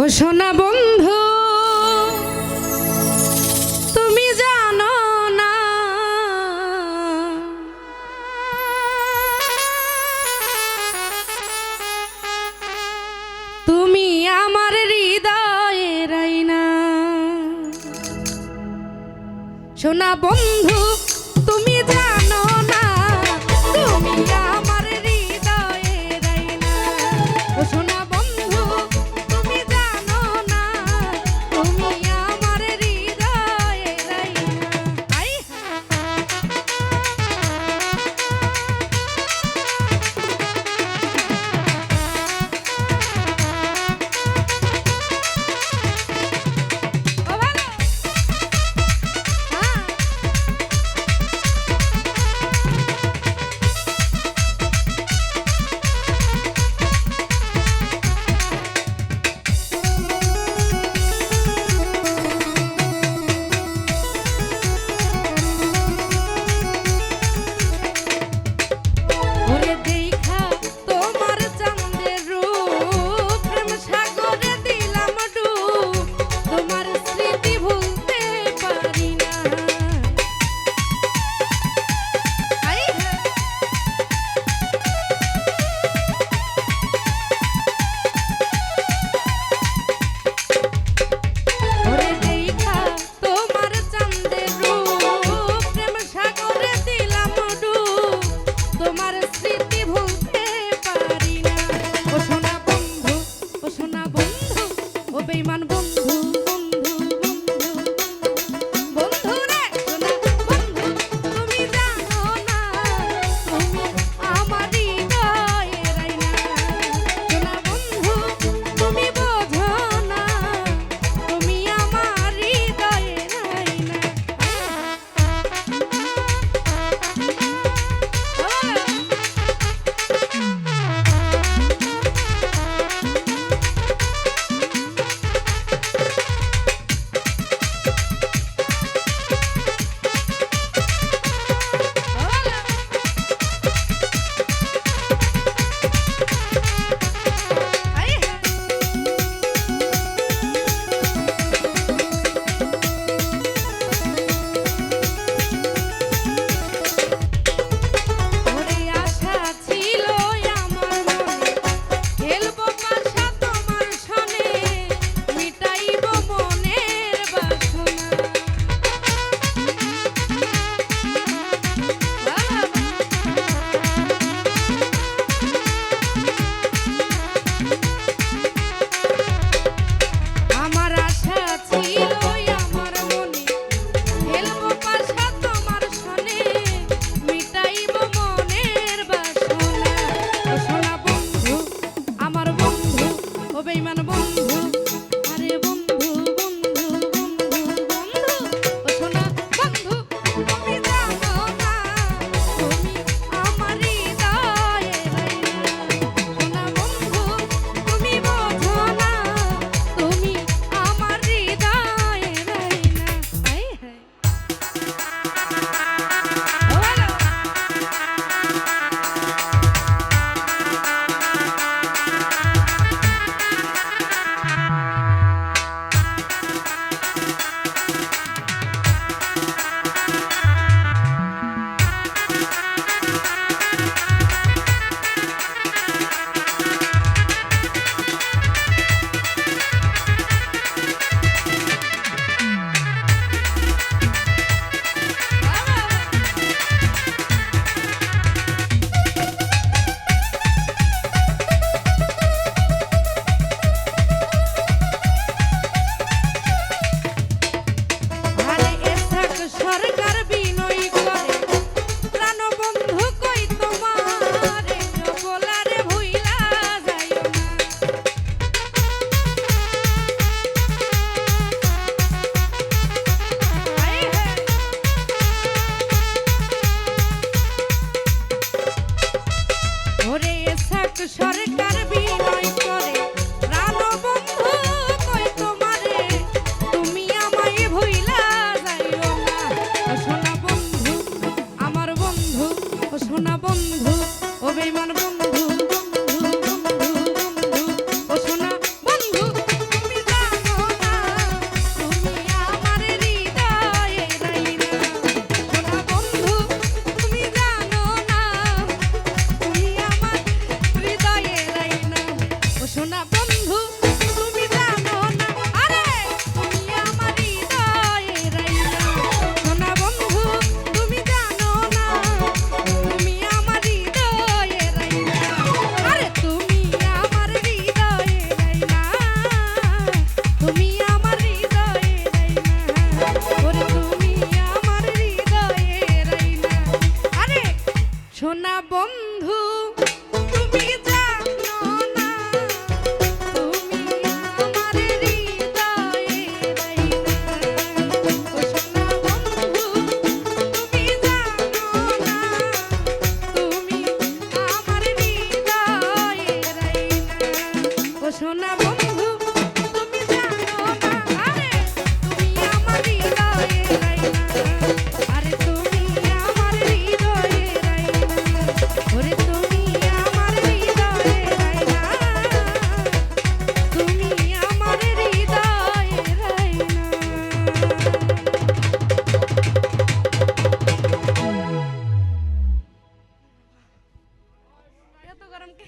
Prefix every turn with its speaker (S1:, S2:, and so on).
S1: ও সোনা বন্ধু তুমি জানো না। তুমি আমার হৃদয়ের রাইনা সোনা বন্ধু I'm baby, man, সোনা বন্ধু।